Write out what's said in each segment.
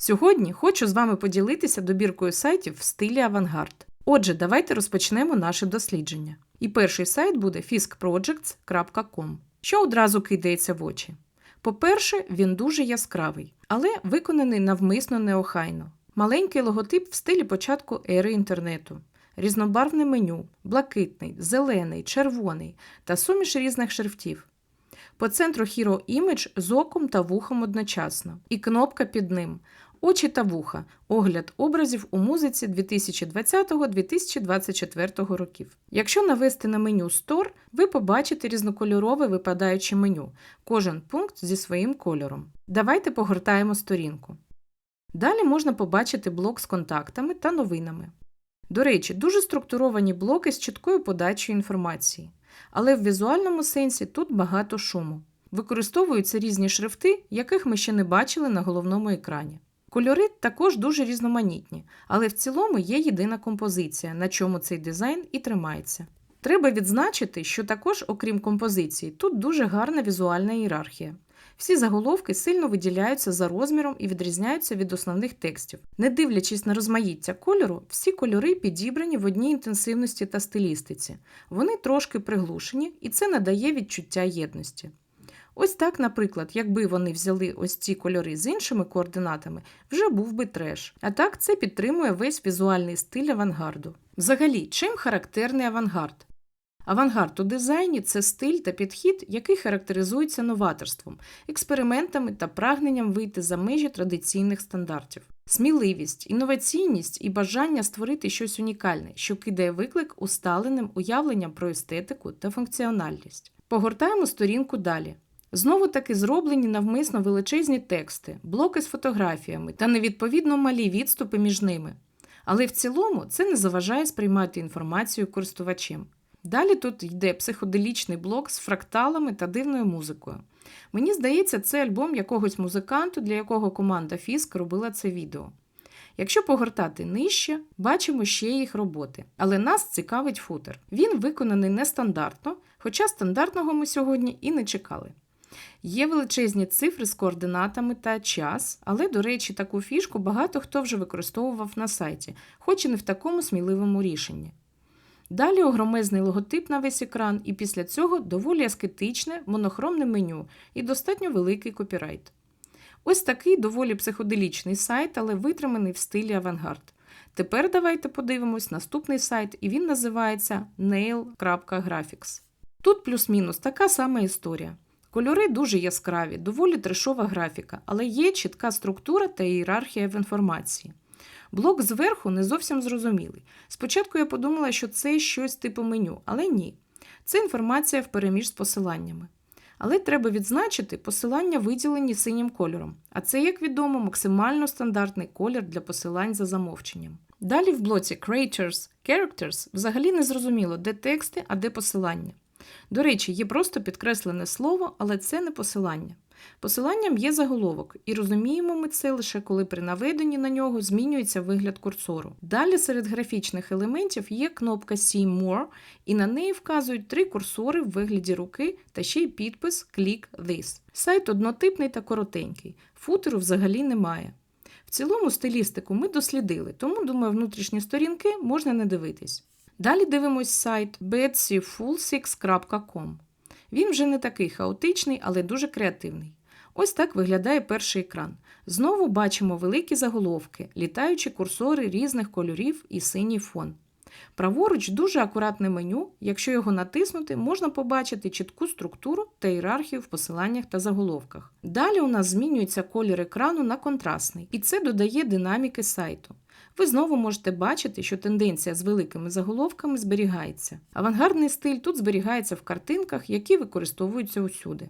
Сьогодні хочу з вами поділитися добіркою сайтів в стилі авангард. Отже, давайте розпочнемо наше дослідження. І перший сайт буде fiskprojects.com, що одразу кидається в очі. По-перше, він дуже яскравий, але виконаний навмисно неохайно. Маленький логотип в стилі початку ери інтернету, різнобарвне меню, блакитний, зелений, червоний та суміш різних шрифтів. По центру Hero Image з оком та вухом одночасно, і кнопка під ним Очі та вуха. Огляд образів у музиці 2020-2024 років. Якщо навести на меню Store, ви побачите різнокольорове випадаюче меню, кожен пункт зі своїм кольором. Давайте погортаємо сторінку. Далі можна побачити блок з контактами та новинами. До речі, дуже структуровані блоки з чіткою подачею інформації. Але в візуальному сенсі тут багато шуму. Використовуються різні шрифти, яких ми ще не бачили на головному екрані. Кольори також дуже різноманітні, але в цілому є єдина композиція, на чому цей дизайн і тримається. Треба відзначити, що також, окрім композиції, тут дуже гарна візуальна ієрархія. Всі заголовки сильно виділяються за розміром і відрізняються від основних текстів. Не дивлячись на розмаїття кольору, всі кольори підібрані в одній інтенсивності та стилістиці. Вони трошки приглушені, і це надає відчуття єдності. Ось так, наприклад, якби вони взяли ось ці кольори з іншими координатами, вже був би треш. А так це підтримує весь візуальний стиль авангарду. Взагалі, чим характерний авангард? Авангард у дизайні це стиль та підхід, який характеризується новаторством, експериментами та прагненням вийти за межі традиційних стандартів. Сміливість, інноваційність і бажання створити щось унікальне, що кидає виклик усталеним уявленням про естетику та функціональність. Погортаємо сторінку далі. Знову таки зроблені навмисно величезні тексти, блоки з фотографіями та невідповідно малі відступи між ними. Але в цілому це не заважає сприймати інформацію користувачем. Далі тут йде психоделічний блок з фракталами та дивною музикою. Мені здається, це альбом якогось музиканту, для якого команда Фіск робила це відео. Якщо погортати нижче, бачимо ще їх роботи. Але нас цікавить футер. Він виконаний нестандартно, хоча стандартного ми сьогодні і не чекали. Є величезні цифри з координатами та час, але, до речі, таку фішку багато хто вже використовував на сайті, хоч і не в такому сміливому рішенні. Далі огромезний логотип на весь екран, і після цього доволі аскетичне, монохромне меню і достатньо великий копірайт. Ось такий доволі психоделічний сайт, але витриманий в стилі авангард. Тепер давайте подивимось наступний сайт, і він називається nail.graphics. Тут плюс-мінус така сама історія. Кольори дуже яскраві, доволі трешова графіка, але є чітка структура та ієрархія в інформації. Блок зверху не зовсім зрозумілий. Спочатку я подумала, що це щось типу меню, але ні. Це інформація впереміж з посиланнями. Але треба відзначити, посилання виділені синім кольором, а це, як відомо, максимально стандартний колір для посилань за замовченням. Далі в блоці Creators, Characters взагалі не зрозуміло, де тексти, а де посилання. До речі, є просто підкреслене слово, але це не посилання. Посиланням є заголовок, і розуміємо ми це лише коли при наведенні на нього змінюється вигляд курсору. Далі серед графічних елементів є кнопка See More, і на неї вказують три курсори в вигляді руки та ще й підпис Click This. Сайт однотипний та коротенький, футеру взагалі немає. В цілому стилістику ми дослідили, тому, думаю, внутрішні сторінки можна не дивитись. Далі дивимось сайт betsyfullsix.com. Він вже не такий хаотичний, але дуже креативний. Ось так виглядає перший екран. Знову бачимо великі заголовки, літаючі курсори різних кольорів і синій фон. Праворуч дуже акуратне меню, якщо його натиснути, можна побачити чітку структуру та ієрархію в посиланнях та заголовках. Далі у нас змінюється колір екрану на контрастний, і це додає динаміки сайту. Ви знову можете бачити, що тенденція з великими заголовками зберігається. Авангардний стиль тут зберігається в картинках, які використовуються усюди.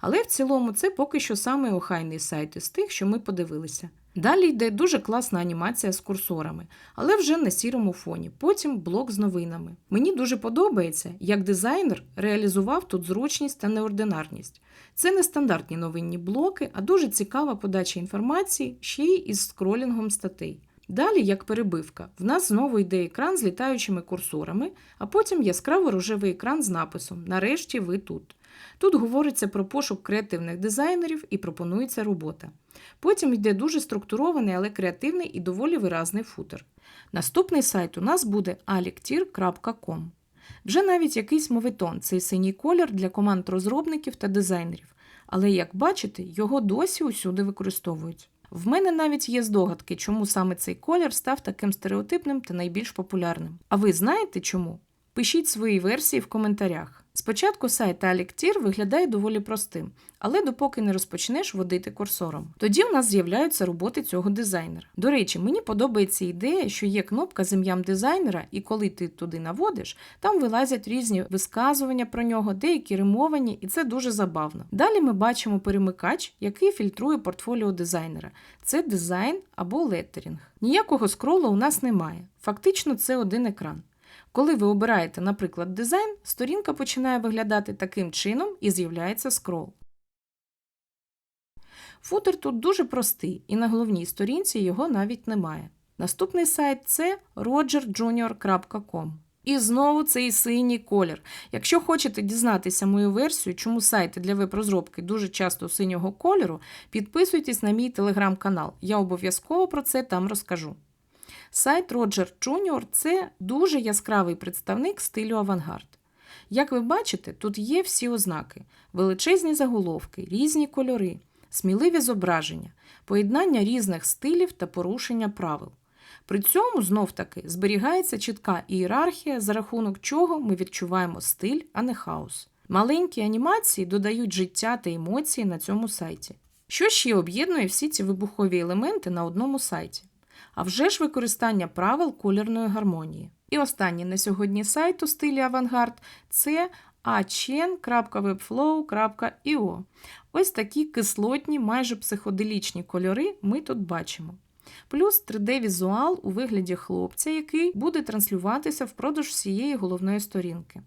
Але в цілому це поки що самий охайний сайт із тих, що ми подивилися. Далі йде дуже класна анімація з курсорами, але вже на сірому фоні. Потім блок з новинами. Мені дуже подобається, як дизайнер реалізував тут зручність та неординарність. Це не стандартні новинні блоки, а дуже цікава подача інформації ще й із скролінгом статей. Далі, як перебивка, в нас знову йде екран з літаючими курсорами, а потім яскраво рожевий екран з написом Нарешті ви тут. Тут говориться про пошук креативних дизайнерів і пропонується робота. Потім йде дуже структурований, але креативний і доволі виразний футер. Наступний сайт у нас буде alictir.com. Вже навіть якийсь мовитон цей синій колір для команд розробників та дизайнерів, але як бачите, його досі усюди використовують. В мене навіть є здогадки, чому саме цей колір став таким стереотипним та найбільш популярним. А ви знаєте чому? Пишіть свої версії в коментарях. Спочатку сайт Alictir виглядає доволі простим, але допоки не розпочнеш водити курсором. Тоді в нас з'являються роботи цього дизайнера. До речі, мені подобається ідея, що є кнопка з ім'ям дизайнера, і коли ти туди наводиш, там вилазять різні висказування про нього, деякі римовані, і це дуже забавно. Далі ми бачимо перемикач, який фільтрує портфоліо дизайнера. Це дизайн або леттерінг. Ніякого скролу у нас немає. Фактично, це один екран. Коли ви обираєте, наприклад, дизайн, сторінка починає виглядати таким чином і з'являється скрол. Футер тут дуже простий, і на головній сторінці його навіть немає. Наступний сайт це rogerjunior.com. І знову цей синій колір. Якщо хочете дізнатися мою версію, чому сайти для веб-розробки дуже часто синього кольору, підписуйтесь на мій телеграм-канал. Я обов'язково про це там розкажу. Сайт Roger Junior – це дуже яскравий представник стилю авангард. Як ви бачите, тут є всі ознаки: величезні заголовки, різні кольори, сміливі зображення, поєднання різних стилів та порушення правил. При цьому знов таки зберігається чітка ієрархія, за рахунок чого ми відчуваємо стиль, а не хаос. Маленькі анімації додають життя та емоції на цьому сайті. Що ще об'єднує всі ці вибухові елементи на одному сайті? А вже ж використання правил колірної гармонії. І останній на сьогодні сайт у стилі авангард це achen.webflow.io. Ось такі кислотні, майже психоделічні кольори ми тут бачимо. Плюс 3D-візуал у вигляді хлопця, який буде транслюватися впродовж всієї головної сторінки.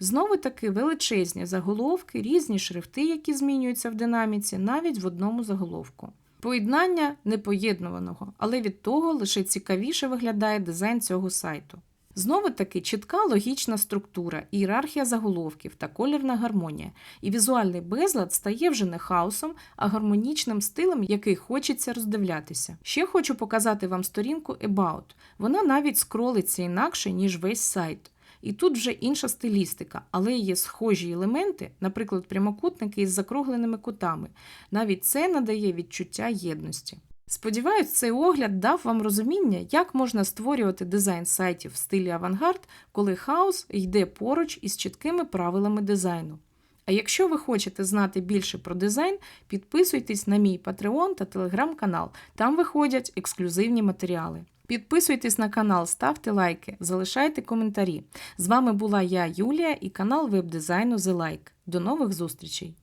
Знову таки величезні заголовки, різні шрифти, які змінюються в динаміці, навіть в одному заголовку. Поєднання непоєднуваного, але від того лише цікавіше виглядає дизайн цього сайту. Знову таки чітка логічна структура, ієрархія заголовків та колірна гармонія, і візуальний безлад стає вже не хаосом, а гармонічним стилем, який хочеться роздивлятися. Ще хочу показати вам сторінку About. Вона навіть скролиться інакше, ніж весь сайт. І тут вже інша стилістика, але є схожі елементи, наприклад, прямокутники із закругленими кутами. Навіть це надає відчуття єдності. Сподіваюсь, цей огляд дав вам розуміння, як можна створювати дизайн сайтів в стилі авангард, коли хаос йде поруч із чіткими правилами дизайну. А якщо ви хочете знати більше про дизайн, підписуйтесь на мій Patreon та телеграм-канал, там виходять ексклюзивні матеріали. Підписуйтесь на канал, ставте лайки, залишайте коментарі. З вами була я, Юлія, і канал веб-дизайну The Like. До нових зустрічей!